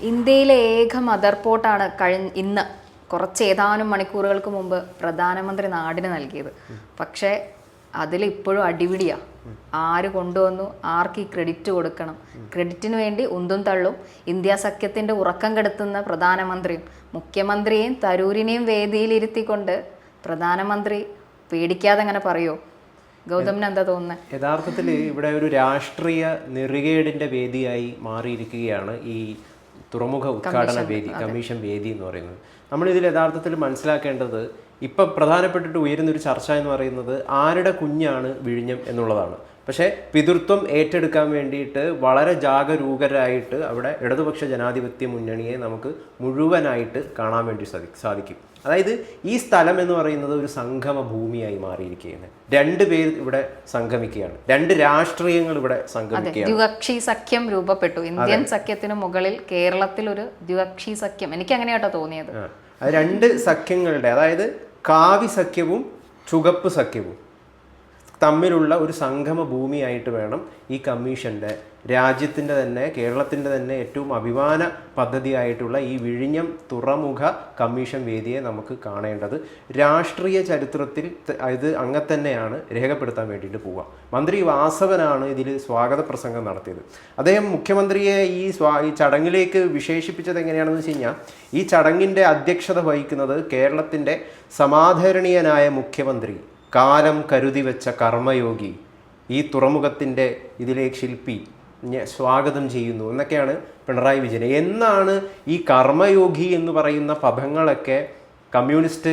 ഇന്ത്യയിലെ ഏക മദർ പോർട്ടാണ് കഴിഞ്ഞ ഇന്ന്. കുറച്ച് ഏതാനും മണിക്കൂറുകൾക്ക് മുമ്പ് പ്രധാനമന്ത്രി നാടിന് നൽകിയത്. പക്ഷേ അതിൽ ഇപ്പോഴും അടിപിടിയാ. ആര് കൊണ്ടുവന്നു? ആർക്ക് ഈ ക്രെഡിറ്റ് കൊടുക്കണം? ക്രെഡിറ്റിന് വേണ്ടി ഉന്തും തള്ളും. ഇന്ത്യ സഖ്യത്തിന്റെ ഉറക്കം കെടുത്തുന്ന പ്രധാനമന്ത്രിയും മുഖ്യമന്ത്രിയെയും തരൂരിനെയും വേദിയിലിരുത്തിക്കൊണ്ട് പ്രധാനമന്ത്രി പേടിക്കാതെ അങ്ങനെ പറയുമോ ഗൗതമിന് എന്താ തോന്നുന്നത് യഥാർത്ഥത്തിൽ ഇവിടെ ഒരു രാഷ്ട്രീയ നെറികേടിന്റെ വേദിയായി മാറിയിരിക്കുകയാണ് ഈ തുറമുഖ ഉദ്ഘാടന വേദി കമ്മീഷൻ വേദി എന്ന് പറയുന്നത്. നമ്മൾ ഇതിൽ യഥാർത്ഥത്തിൽ മനസ്സിലാക്കേണ്ടത് ഇപ്പം പ്രധാനപ്പെട്ടിട്ട് ഉയരുന്നൊരു ചർച്ച എന്ന് പറയുന്നത് ആരുടെ കുഞ്ഞാണ് വിഴിഞ്ഞം എന്നുള്ളതാണ്. പക്ഷേ പിതൃത്വം ഏറ്റെടുക്കാൻ വേണ്ടിയിട്ട് വളരെ ജാഗരൂകരായിട്ട് അവിടെ ഇടതുപക്ഷ ജനാധിപത്യ മുന്നണിയെ നമുക്ക് മുഴുവനായിട്ട് കാണാൻ വേണ്ടി സാധി സാധിക്കും. അതായത് ഈ സ്ഥലം എന്ന് പറയുന്നത് ഒരു സംഗമ ഭൂമിയായി മാറിയിരിക്കുകയാണ്. രണ്ട് പേര് ഇവിടെ സംഗമിക്കുകയാണ്. രണ്ട് രാഷ്ട്രീയങ്ങൾ ഇവിടെ സംഗമിക്കുകയാണ്. ദ്വികക്ഷി സഖ്യം രൂപപ്പെട്ടു. ഇന്ത്യൻ സഖ്യത്തിന് മുകളിൽ കേരളത്തിൽ ഒരു ദ്വികക്ഷി സഖ്യം. എനിക്ക് അങ്ങനെയാട്ടോ തോന്നിയത് രണ്ട് സഖ്യങ്ങളുടെ അതായത് കാവി സഖ്യവും ചുകപ്പ് സഖ്യവും. തമ്മിലുള്ള ഒരു സംഗമ ഭൂമിയായിട്ട് വേണം ഈ കമ്മീഷന്റെ രാജ്യത്തിന്റെ തന്നെ കേരളത്തിന്റെ തന്നെ ഏറ്റവും അഭിമാന പദ്ധതിയായിട്ടുള്ള ഈ വിഴിഞ്ഞം തുറമുഖ കമ്മീഷൻ വേദിയെ നമുക്ക് കാണേണ്ടത്. രാഷ്ട്രീയ ചരിത്രത്തിൽ ഇത് അങ്ങനെ തന്നെയാണ് രേഖപ്പെടുത്താൻ വേണ്ടിയിട്ട് പോവുക. മന്ത്രി വാസവനാണ് ഇതിൽ സ്വാഗത പ്രസംഗം നടത്തിയത്. അദ്ദേഹം മുഖ്യമന്ത്രിയെ ഈ സ്വാ ഈ ചടങ്ങിലേക്ക് വിശേഷിപ്പിച്ചത് എങ്ങനെയാണെന്ന് വെച്ച് കഴിഞ്ഞാൽ ഈ ചടങ്ങിന്റെ അധ്യക്ഷത വഹിക്കുന്നത് കേരളത്തിന്റെ സമാധരണീയനായ മുഖ്യമന്ത്രി കാലം കരുതി വെച്ച കർമ്മയോഗി ഈ തുറമുഖത്തിന്റെ ഇതിലെ ശില്പി സ്വാഗതം ചെയ്യുന്നു എന്നൊക്കെയാണ് പിണറായി വിജയൻ. എന്നാണ് ഈ കർമ്മയോഗി എന്ന് പറയുന്ന പദങ്ങളൊക്കെ കമ്മ്യൂണിസ്റ്റ്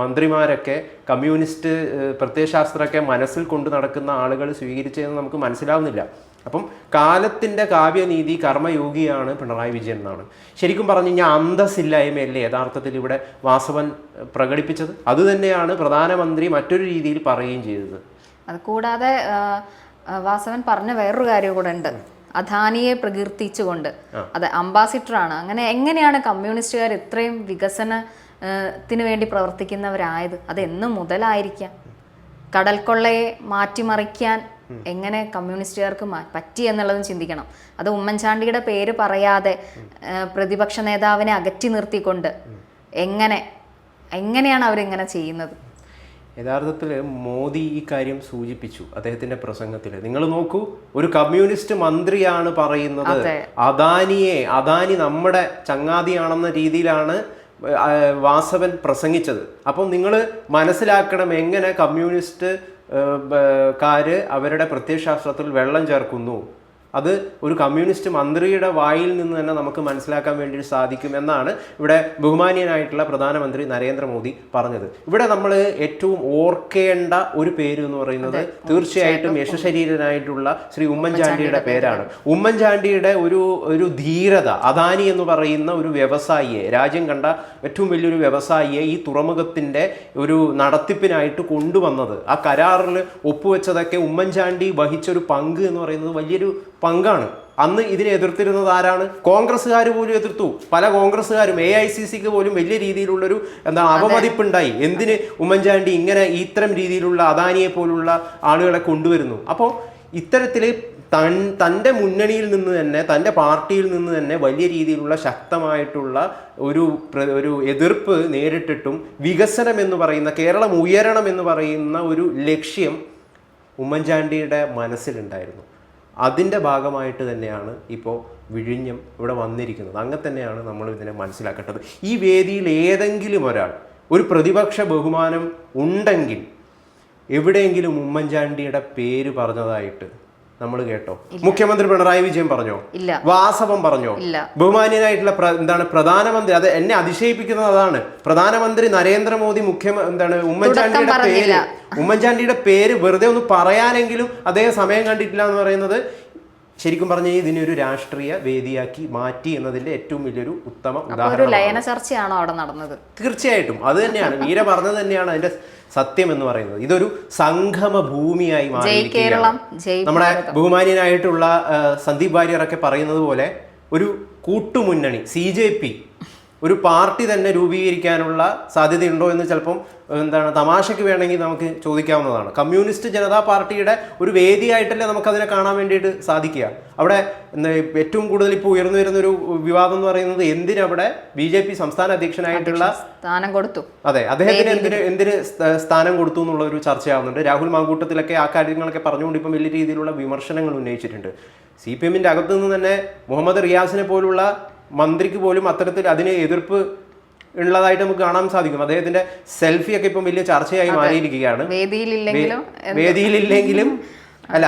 മന്ത്രിമാരൊക്കെ കമ്മ്യൂണിസ്റ്റ് പ്രത്യയശാസ്ത്രമൊക്കെ മനസ്സിൽ കൊണ്ട് നടക്കുന്ന ആളുകൾ സ്വീകരിച്ചതെന്ന് നമുക്ക് മനസ്സിലാവുന്നില്ല. അപ്പം കാലത്തിന്റെ കാവ്യനീതി കർമ്മയോഗിയാണ് പിണറായി വിജയൻ എന്നാണ്. ശരിക്കും പറഞ്ഞു കഴിഞ്ഞാൽ അന്തസ്സില്ലായ്മയല്ലേ യഥാർത്ഥത്തിൽ ഇവിടെ വാസവൻ പ്രകടിപ്പിച്ചത്? അതുതന്നെയാണ് പ്രധാനമന്ത്രി മറ്റൊരു രീതിയിൽ പറയുകയും ചെയ്തത്. അത് കൂടാതെ വാസവൻ പറഞ്ഞ വേറൊരു കാര്യം കൂടെ ഉണ്ട്. അദാനിയെ പ്രകീർത്തിച്ചുകൊണ്ട്. അതെ അംബാസിഡർ ആണ് അങ്ങനെ എങ്ങനെയാണ് കമ്മ്യൂണിസ്റ്റുകാർ ഇത്രയും വികസന ആ, വേണ്ടി പ്രവർത്തിക്കുന്നവരായത്? അത് എന്ന് മുതലായിരിക്കാം. കടൽക്കൊള്ളയെ മാറ്റിമറിക്കാൻ എങ്ങനെ കമ്മ്യൂണിസ്റ്റുകാർക്ക് പറ്റി എന്നുള്ളതും ചിന്തിക്കണം. അത് ഉമ്മൻചാണ്ടിയുടെ പേര് പറയാതെ പ്രതിപക്ഷ നേതാവിനെ അകറ്റി നിർത്തിക്കൊണ്ട് എങ്ങനെ എങ്ങനെയാണ് അവരിങ്ങനെ ചെയ്യുന്നത്? യഥാർത്ഥത്തിൽ മോദി ഈ കാര്യം സൂചിപ്പിച്ചു അദ്ദേഹത്തിന്റെ പ്രസംഗത്തിൽ നിങ്ങൾ നോക്കൂ ഒരു കമ്മ്യൂണിസ്റ്റ് മന്ത്രിയാണ് പറയുന്നത്. അദാനിയെ അദാനി നമ്മുടെ ചങ്ങാതിയാണെന്ന രീതിയിലാണ് വാസവൻ പ്രസംഗിച്ചത്. അപ്പം നിങ്ങൾ മനസ്സിലാക്കണം എങ്ങനെ കമ്മ്യൂണിസ്റ്റ് കാര് അവരുടെ പ്രത്യയശാസ്ത്രത്തിൽ വെള്ളം ചേർക്കുന്നു. അത് ഒരു കമ്മ്യൂണിസ്റ്റ് മന്ത്രിയുടെ വായിൽ നിന്ന് തന്നെ നമുക്ക് മനസ്സിലാക്കാൻ വേണ്ടി സാധിക്കും എന്നാണ് ഇവിടെ ബഹുമാനീയനായിട്ടുള്ള പ്രധാനമന്ത്രി നരേന്ദ്രമോദി പറഞ്ഞത്. ഇവിടെ നമ്മൾ ഏറ്റവും ഓർക്കേണ്ട ഒരു പേര് എന്ന് പറയുന്നത് തീർച്ചയായിട്ടും യശശരീരനായിട്ടുള്ള ശ്രീ ഉമ്മൻചാണ്ടിയുടെ പേരാണ്. ഉമ്മൻചാണ്ടിയുടെ ഒരു ഒരു ധീരത അദാനി എന്ന് പറയുന്ന ഒരു വ്യവസായിയെ രാജ്യം കണ്ട ഏറ്റവും വലിയൊരു വ്യവസായിയെ ഈ തുറമുഖത്തിന്റെ ഒരു നടത്തിപ്പിനായിട്ട് കൊണ്ടുവന്നത്. ആ കരാറിൽ ഒപ്പുവെച്ചതൊക്കെ ഉമ്മൻചാണ്ടി വഹിച്ചൊരു പങ്ക് എന്ന് പറയുന്നത് വലിയൊരു പങ്കാണ്. അന്ന് ഇതിനെ എതിർത്തിരുന്നത് ആരാണ്? കോൺഗ്രസ്സുകാർ പോലും എതിർത്തു. പല കോൺഗ്രസ്സുകാരും എ ഐ സി സിക്ക് പോലും വലിയ രീതിയിലുള്ളൊരു എന്താ അവമതിപ്പുണ്ടായി. എന്തിന് ഉമ്മൻചാണ്ടി ഇങ്ങനെ ഇത്തരം രീതിയിലുള്ള അദാനിയെ പോലുള്ള ആളുകളെ കൊണ്ടുവരുന്നു? അപ്പോൾ ഇത്തരത്തിൽ തൻ തന്റെ മുന്നണിയിൽ നിന്ന് തന്നെ തന്റെ പാർട്ടിയിൽ നിന്ന് തന്നെ വലിയ രീതിയിലുള്ള ശക്തമായിട്ടുള്ള ഒരു ഒരു എതിർപ്പ് നേരിട്ടിട്ടും വികസനം എന്ന് പറയുന്ന കേരളം ഉയരണം എന്ന് പറയുന്ന ഒരു ലക്ഷ്യം ഉമ്മൻചാണ്ടിയുടെ മനസ്സിലുണ്ടായിരുന്നു. അതിന്റെ ഭാഗമായിട്ട് തന്നെയാണ് ഇപ്പോൾ വിഴിഞ്ഞം ഇവിടെ വന്നിരിക്കുന്നത്. അങ്ങനെ തന്നെയാണ് നമ്മൾ ഇതിനെ മനസ്സിലാക്കേണ്ടത്. ഈ വേദിയിൽ ഏതെങ്കിലും ഒരാൾ ഒരു പ്രതിപക്ഷ ബഹുമാനം ഉണ്ടെങ്കിൽ എവിടെയെങ്കിലും ഉമ്മൻചാണ്ടിയുടെ പേര് പറഞ്ഞതായിട്ട് നമ്മൾ കേട്ടോ. മുഖ്യമന്ത്രി പിണറായി വിജയൻ പറഞ്ഞോ? ഇല്ല. വാസവം പറഞ്ഞോ? ഇല്ല. ബഹുമാന്യനായിട്ടുള്ള എന്താണ് പ്രധാനമന്ത്രി അത് എന്നെ അതിശയിപ്പിക്കുന്നത് അതാണ്. പ്രധാനമന്ത്രി നരേന്ദ്രമോദി മുഖ്യമന്ത്രി എന്താണ് ഉമ്മൻചാണ്ടിയുടെ പേര് ഉമ്മൻചാണ്ടിയുടെ പേര് വെറുതെ ഒന്ന് പറയാനെങ്കിലും അദ്ദേഹം സമയം കണ്ടിട്ടില്ല എന്ന് പറയുന്നത് ശരിക്കും പറഞ്ഞാൽ ഒരു രാഷ്ട്രീയ വേദിയാക്കി മാറ്റി എന്നതിന്റെ ഏറ്റവും വലിയൊരു ഉത്തമ ഉദാഹരണം ലയന ചർച്ചയാണോ അവിടെ നടന്നത്? തീർച്ചയായിട്ടും. അത് തന്നെയാണ്. മീര പറഞ്ഞത് തന്നെയാണ് അതിന്റെ സത്യം എന്ന് പറയുന്നത്. ഇതൊരു സംഗമ ഭൂമിയായി മാറി നമ്മുടെ ബഹുമാന്യനായിട്ടുള്ള സന്ദീപ് വാര്യറൊക്കെ പറയുന്നത് പോലെ ഒരു കൂട്ടുമുന്നണി സി ജെ പി ഒരു പാർട്ടി തന്നെ രൂപീകരിക്കാനുള്ള സാധ്യതയുണ്ടോ എന്ന് ചിലപ്പം എന്താണ് തമാശയ്ക്ക് വേണമെങ്കിൽ നമുക്ക് ചോദിക്കാവുന്നതാണ്. കമ്മ്യൂണിസ്റ്റ് ജനതാ പാർട്ടിയുടെ ഒരു വേദിയായിട്ടല്ലേ നമുക്കതിനെ കാണാൻ വേണ്ടിയിട്ട് സാധിക്കുക. അവിടെ ഏറ്റവും കൂടുതൽ ഇപ്പോൾ ഉയർന്നു വരുന്ന ഒരു വിവാദം എന്ന് പറയുന്നത് എന്തിനവിടെ ബി ജെ പി സംസ്ഥാന അധ്യക്ഷനായിട്ടുള്ള സ്ഥാനം കൊടുത്തു. അതെ അദ്ദേഹത്തിന് എന്തിന് എന്തിന് സ്ഥാനം കൊടുത്തു എന്നുള്ള ഒരു ചർച്ചയാവുന്നുണ്ട്. രാഹുൽ മാങ്കൂട്ടത്തിലൊക്കെ ആ കാര്യങ്ങളൊക്കെ പറഞ്ഞുകൊണ്ട് ഇപ്പം വലിയ രീതിയിലുള്ള വിമർശനങ്ങൾ ഉന്നയിച്ചിട്ടുണ്ട്. സി പി എമ്മിന്റെ അകത്തു നിന്ന് തന്നെ മുഹമ്മദ് റിയാസിനെ പോലുള്ള മന്ത്രിക്ക് പോലും അത്തരത്തിൽ അതിന് എതിർപ്പ് ഉള്ളതായിട്ട് നമുക്ക് കാണാൻ സാധിക്കും. അദ്ദേഹത്തിന്റെ സെൽഫി ഒക്കെ ഇപ്പം വലിയ ചർച്ചയായി മാറിയിരിക്കുകയാണ്. വേദിയിലില്ലെങ്കിലും അല്ല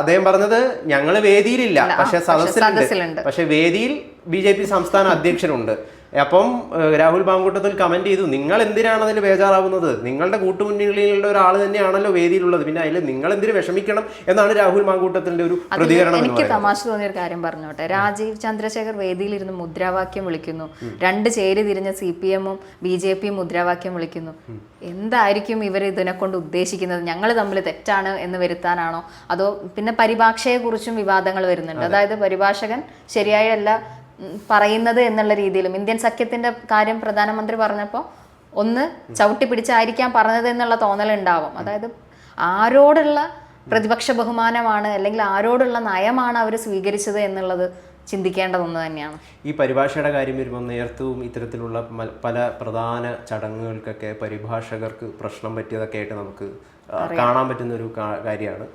അദ്ദേഹം പറഞ്ഞത് ഞങ്ങൾ വേദിയിലില്ല. പക്ഷെ സദസ്സിലുണ്ട്. പക്ഷെ വേദിയിൽ ബി ജെ പി സംസ്ഥാന അധ്യക്ഷനുണ്ട് അപ്പം രാഹുൽ ബാങ്കൂട്ടത്തിൽ കമന്റ് ചെയ്തു നിങ്ങൾ എന്തിനാണ് അതിൽ ബേജാറാവുന്നത്? നിങ്ങളുടെ കൂട്ടുമുന്നണികളിലുള്ള ഒരാൾ തന്നെയാണല്ലോ വേദിയിലുള്ളത്. പിന്നെ അതിൽ നിങ്ങൾ എന്തിനു വിഷമിക്കണം? എന്നാണ് രാഹുൽ മാങ്കൂട്ടത്തിന്റെ ഒരു പ്രതികരണം എനിക്ക് തമാശ തോന്നിയ ഒരു കാര്യം പറഞ്ഞോട്ടെ. രാജീവ് ചന്ദ്രശേഖർ വേദിയിലിരുന്ന് മുദ്രാവാക്യം വിളിക്കുന്നു. രണ്ട് ചേരി തിരിഞ്ഞ സി പി എമ്മും ബി ജെ പിയും മുദ്രാവാക്യം വിളിക്കുന്നു. എന്തായിരിക്കും ഇവർ ഇതിനെ കൊണ്ട് ഉദ്ദേശിക്കുന്നത്? ഞങ്ങൾ തമ്മിൽ തെറ്റാണ് എന്ന് വരുത്താനാണോ? അതോ പിന്നെ പരിഭാഷയെക്കുറിച്ചും വിവാദങ്ങൾ വരുന്നുണ്ട്. അതായത് പരിഭാഷകൻ ശരിയായല്ല പറയുന്നത് എന്നുള്ള രീതിയിലും. ഇന്ത്യൻ സഖ്യത്തിന്റെ കാര്യം പ്രധാനമന്ത്രി പറഞ്ഞപ്പോൾ ഒന്ന് ചവിട്ടി പിടിച്ചായിരിക്കാം പറഞ്ഞത് എന്നുള്ള തോന്നലുണ്ടാവും. അതായത് ആരോടുള്ള പ്രതിപക്ഷ ബഹുമാനമാണ് അല്ലെങ്കിൽ ആരോടുള്ള നയമാണ് അവർ സ്വീകരിച്ചത് എന്നുള്ളത് ചിന്തിക്കേണ്ടതൊന്ന് തന്നെയാണ്. ഈ പരിഭാഷയുടെ കാര്യം വരുമ്പോൾ നേരത്തും ഇത്തരത്തിലുള്ള പല പ്രധാന ചടങ്ങുകൾക്കൊക്കെ പരിഭാഷകർക്ക് പ്രശ്നം പറ്റിയതൊക്കെ ആയിട്ട് നമുക്ക് കാണാൻ പറ്റുന്ന ഒരു കാര്യമാണ്.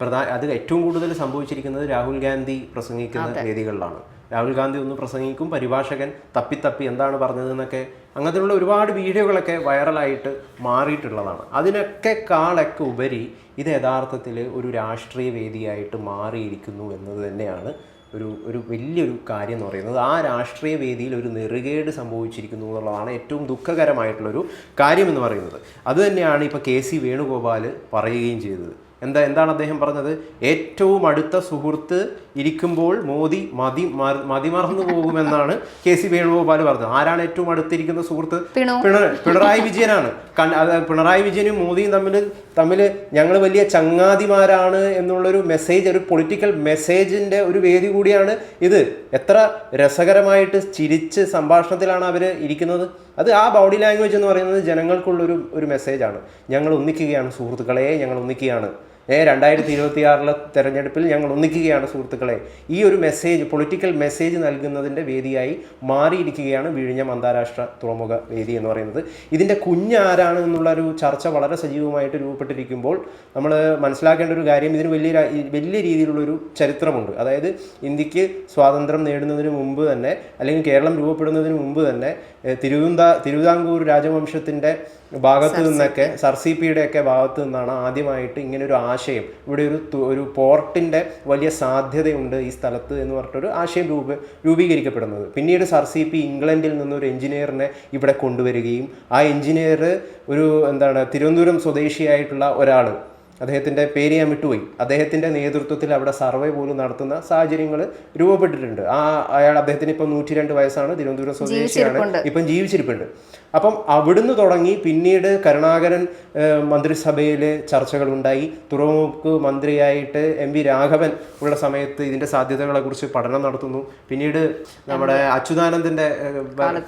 പ്രധാന അത് ഏറ്റവും കൂടുതൽ സംഭവിച്ചിരിക്കുന്നത് രാഹുൽ ഗാന്ധി പ്രസംഗിക്കുന്ന വേദികളിലാണ്. രാഹുൽ ഗാന്ധി ഒന്ന് പ്രസംഗിക്കും പരിഭാഷകൻ തപ്പി തപ്പി എന്താണ് പറഞ്ഞതെന്നൊക്കെ അങ്ങനെയുള്ള ഒരുപാട് വീഡിയോകളൊക്കെ വൈറലായിട്ട് മാറിയിട്ടുള്ളതാണ്. അതിനൊക്കെ കാളൊക്കെ ഉപരി ഇത് യഥാർത്ഥത്തിൽ ഒരു രാഷ്ട്രീയ വേദിയായിട്ട് മാറിയിരിക്കുന്നു എന്നത് തന്നെയാണ് ഒരു ഒരു വലിയൊരു കാര്യം എന്ന് പറയുന്നത്. ആ രാഷ്ട്രീയ വേദിയിൽ ഒരു നെറുകേട് സംഭവിച്ചിരിക്കുന്നു എന്നുള്ളതാണ് ഏറ്റവും ദുഃഖകരമായിട്ടുള്ളൊരു കാര്യം എന്ന് പറയുന്നത്. അതുതന്നെയാണ് ഇപ്പോൾ കെ സി വേണുഗോപാൽ പറയുകയും ചെയ്തത്. എന്താ എന്താണ് അദ്ദേഹം പറഞ്ഞത്? ഏറ്റവും അടുത്ത സുഹൃത്ത് ഇരിക്കുമ്പോൾ മോദി മതി മതി മതിമറന്നു പോകുമെന്നാണ് കെ സി വേണുഗോപാൽ പറഞ്ഞത്. ആരാണ് ഏറ്റവും അടുത്തിരിക്കുന്ന സുഹൃത്ത്? പിണു. പിണറായി വിജയനാണ്. പിണറായി വിജയനും മോദിയും തമ്മിൽ തമ്മിൽ ഞങ്ങൾ വലിയ ചങ്ങാതിമാരാണ് എന്നുള്ളൊരു മെസ്സേജ് ഒരു പൊളിറ്റിക്കൽ മെസ്സേജിന്റെ ഒരു വേദി കൂടിയാണ് ഇത്. എത്ര രസകരമായിട്ട് ചിരിച്ച് സംഭാഷണത്തിലാണ് അവർ ഇരിക്കുന്നത്. അത് ആ ബോഡി ലാംഗ്വേജ് എന്ന് പറയുന്നത് ജനങ്ങൾക്കുള്ളൊരു ഒരു മെസ്സേജാണ് ഞങ്ങൾ ഒന്നിക്കുകയാണ് സുഹൃത്തുക്കളെ ഞങ്ങൾ ഒന്നിക്കുകയാണ്. രണ്ടായിരത്തി ഇരുപത്തി ആറിലെ തെരഞ്ഞെടുപ്പിൽ ഞങ്ങൾ ഒന്നിക്കുകയാണ് സുഹൃത്തുക്കളെ. ഈ ഒരു മെസ്സേജ് പൊളിറ്റിക്കൽ മെസ്സേജ് നൽകുന്നതിന്റെ വേദിയായി മാറിയിരിക്കുകയാണ് വിഴിഞ്ഞം അന്താരാഷ്ട്ര തുറമുഖ വേദി എന്ന് പറയുന്നത്. ഇതിന്റെ കുഞ്ഞാരാണ് എന്നുള്ള ഒരു ചർച്ച വളരെ സജീവമായിട്ട് രൂപപ്പെട്ടിരിക്കുമ്പോൾ നമ്മൾ മനസ്സിലാക്കേണ്ട ഒരു കാര്യം ഇതിന് വലിയ വലിയ രീതിയിലുള്ളൊരു ചരിത്രമുണ്ട്. അതായത് ഇന്ത്യയ്ക്ക് സ്വാതന്ത്ര്യം നേടുന്നതിന് മുമ്പ് തന്നെ അല്ലെങ്കിൽ കേരളം രൂപപ്പെടുന്നതിന് മുമ്പ് തന്നെ ഏഹ്, തിരുവിതാ തിരുവിതാംകൂർ രാജവംശത്തിന്റെ ഭാഗത്തു നിന്നൊക്കെ സർ സർസിപിയുടെ ഒക്കെ ഭാഗത്തു നിന്നാണ് ആദ്യമായിട്ട് ഇങ്ങനെ ഒരു ആശയം. ഇവിടെ ഒരു ഒരു പോർട്ടിന്റെ വലിയ സാധ്യതയുണ്ട് ഈ സ്ഥലത്ത് എന്ന് പറഞ്ഞിട്ടൊരു ആശയം രൂപ രൂപീകരിക്കപ്പെടുന്നത്. പിന്നീട് സർ സി പി ഇംഗ്ലണ്ടിൽ നിന്നൊരു എഞ്ചിനീയറിനെ ഇവിടെ കൊണ്ടുവരികയും ആ എഞ്ചിനീയർ ഒരു എന്താണ് തിരുവനന്തപുരം സ്വദേശിയായിട്ടുള്ള ഒരാൾ അദ്ദേഹത്തിന്റെ പേര് ഞാൻ വിട്ടുപോയി. അദ്ദേഹത്തിന്റെ നേതൃത്വത്തിൽ അവിടെ സർവേ പോലും നടത്തുന്ന സാഹചര്യങ്ങൾ രൂപപ്പെട്ടിട്ടുണ്ട്. ആ അയാൾ അദ്ദേഹത്തിന് ഇപ്പം നൂറ്റി രണ്ട് വയസ്സാണ് തിരുവനന്തപുരം സ്വദേശിയാണ്. ഇപ്പം ജീവിച്ചിരിപ്പുണ്ട്. അപ്പം അവിടുന്ന് തുടങ്ങി പിന്നീട് കരുണാകരൻ മന്ത്രിസഭയിൽ ചർച്ചകളുണ്ടായി. തുറമുഖ മന്ത്രിയായിട്ട് എം വി രാഘവൻ ഉള്ള സമയത്ത് ഇതിന്റെ സാധ്യതകളെക്കുറിച്ച് പഠനം നടത്തുന്നു. പിന്നീട് നമ്മുടെ അച്യുതാനന്ദന്റെ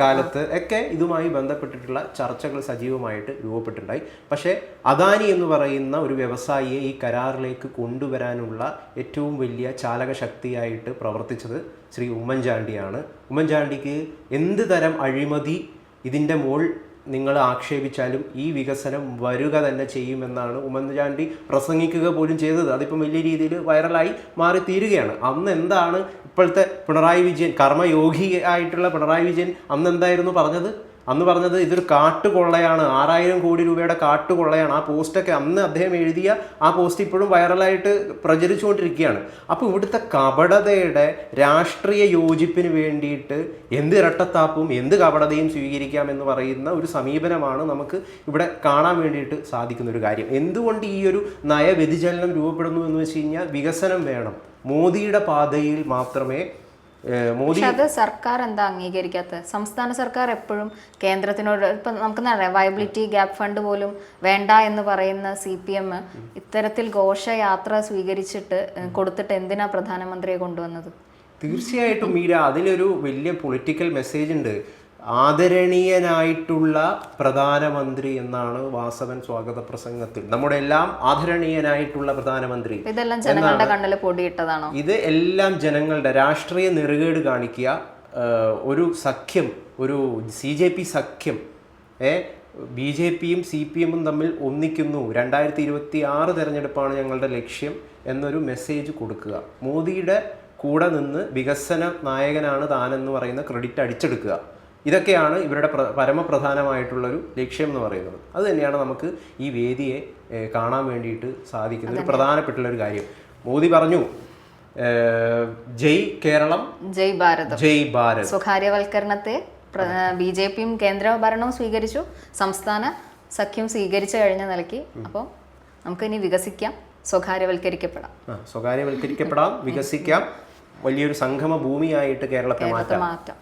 കാലത്ത്. ഒക്കെ ഇതുമായി ബന്ധപ്പെട്ടിട്ടുള്ള ചർച്ചകൾ സജീവമായിട്ട് രൂപപ്പെട്ടിട്ടുണ്ടായി. പക്ഷേ അദാനി എന്ന് പറയുന്ന ഒരു വ്യവസായിയെ ഈ കരാറിലേക്ക് കൊണ്ടുവരാനുള്ള ഏറ്റവും വലിയ ചാലകശക്തിയായിട്ട് പ്രവർത്തിച്ചത് ശ്രീ ഉമ്മൻചാണ്ടിയാണ്. ഉമ്മൻചാണ്ടിക്ക് എന്ത് തരം അഴിമതി ഇതിന്റെ മോൾ നിങ്ങൾ ആക്ഷേപിച്ചാലും ഈ വികസനം വരിക തന്നെ ചെയ്യുമെന്നാണ് ഉമ്മൻചാണ്ടി പ്രസംഗിക്കുക പോലും ചെയ്തത്. അതിപ്പം വലിയ രീതിയിൽ വൈറലായി മാറി തീരുകയാണ് അന്ന് എന്താണ് ഇപ്പോഴത്തെ പിണറായി വിജയൻ കർമ്മയോഗി ആയിട്ടുള്ള പിണറായി വിജയൻ അന്ന് എന്തായിരുന്നു പറഞ്ഞത്? അന്ന് പറഞ്ഞത് ഇതൊരു കാട്ടുകൊള്ളയാണ്. ആറായിരം കോടി രൂപയുടെ കാട്ടുകൊള്ളയാണ്. ആ പോസ്റ്റൊക്കെ അന്ന് അദ്ദേഹം എഴുതിയ ആ പോസ്റ്റ് ഇപ്പോഴും വൈറലായിട്ട് പ്രചരിച്ചുകൊണ്ടിരിക്കുകയാണ്. അപ്പോൾ ഇവിടുത്തെ കപടതയുടെ രാഷ്ട്രീയ യോജിപ്പിന് വേണ്ടിയിട്ട് എന്ത് ഇരട്ടത്താപ്പും എന്ത് കപടതയും സ്വീകരിക്കാം എന്ന് പറയുന്ന ഒരു സമീപനമാണ് നമുക്ക് ഇവിടെ കാണാൻ വേണ്ടിയിട്ട് സാധിക്കുന്ന ഒരു കാര്യം. എന്തുകൊണ്ട് ഈ ഒരു നയവ്യതിചലനം രൂപപ്പെടുന്നു എന്ന് വെച്ച് കഴിഞ്ഞാൽ വികസനം വേണം. മോദിയുടെ പാതയിൽ മാത്രമേ മോദി അത് സർക്കാർ എന്താ അംഗീകരിക്കാത്തത്? സംസ്ഥാന സർക്കാർ എപ്പോഴും കേന്ദ്രത്തിനോട് ഇപ്പൊ നമുക്ക് വയബിലിറ്റി ഗ്യാപ് ഫണ്ട് പോലും വേണ്ട എന്ന് പറയുന്ന സി പി എം ഇത്തരത്തിൽ ഘോഷയാത്ര സ്വീകരിച്ചിട്ട് കൊടുത്തിട്ട് എന്തിനാ പ്രധാനമന്ത്രിയെ കൊണ്ടുവന്നത്? തീർച്ചയായിട്ടും മീര അതിലൊരു വലിയ പൊളിറ്റിക്കൽ മെസ്സേജ് ഉണ്ട്. ആദരണീയനായിട്ടുള്ള പ്രധാനമന്ത്രി എന്നാണ് വാസവൻ സ്വാഗത പ്രസംഗത്തിൽ. നമ്മുടെ എല്ലാം ആദരണീയനായിട്ടുള്ള പ്രധാനമന്ത്രി. ഇതെല്ലാം ജനങ്ങളുടെ കണ്ണിൽ പൊടിയിട്ടതാണോ? ഇത് എല്ലാം ജനങ്ങളുടെ രാഷ്ട്രീയ നെറുകേട് കാണിക്കുക ഒരു സഖ്യം ഒരു സി ജെ പി സഖ്യം ഏ ബി ജെ പിയും സി പി എമ്മും തമ്മിൽ ഒന്നിക്കുന്നു. രണ്ടായിരത്തി ഇരുപത്തി ആറ് തെരഞ്ഞെടുപ്പാണ് ഞങ്ങളുടെ ലക്ഷ്യം എന്നൊരു മെസ്സേജ് കൊടുക്കുക. മോദിയുടെ കൂടെ നിന്ന് വികസന നായകനാണ് താനെന്ന് പറയുന്ന ക്രെഡിറ്റ് അടിച്ചെടുക്കുക. ഇതൊക്കെയാണ് ഇവരുടെ പ്ര പരമപ്രധാനമായിട്ടുള്ളൊരു ലക്ഷ്യം എന്ന് പറയുന്നത്. അത് തന്നെയാണ് നമുക്ക് ഈ വേദിയെ കാണാൻ വേണ്ടിയിട്ട് സാധിക്കുന്ന ഒരു പ്രധാനപ്പെട്ടുള്ള ഒരു കാര്യം. മോദി പറഞ്ഞു ജയ് കേരളം ജയ് ഭാരത്. ജയ് ഭാരത്. സ്വകാര്യവൽക്കരണത്തെ ബി ജെ പിയും കേന്ദ്ര ഭരണവും സ്വീകരിച്ചു. സംസ്ഥാന സഖ്യം സ്വീകരിച്ചു കഴിഞ്ഞ നിലയ്ക്ക്. അപ്പോൾ നമുക്ക് ഇനി വികസിക്കാം സ്വകാര്യവൽക്കരിക്കപ്പെടാം. സ്വകാര്യവൽക്കരിക്കപ്പെടാം വികസിക്കാം. വലിയൊരു സംഗമ ഭൂമിയായിട്ട് കേരളത്തെ മാറ്റാം.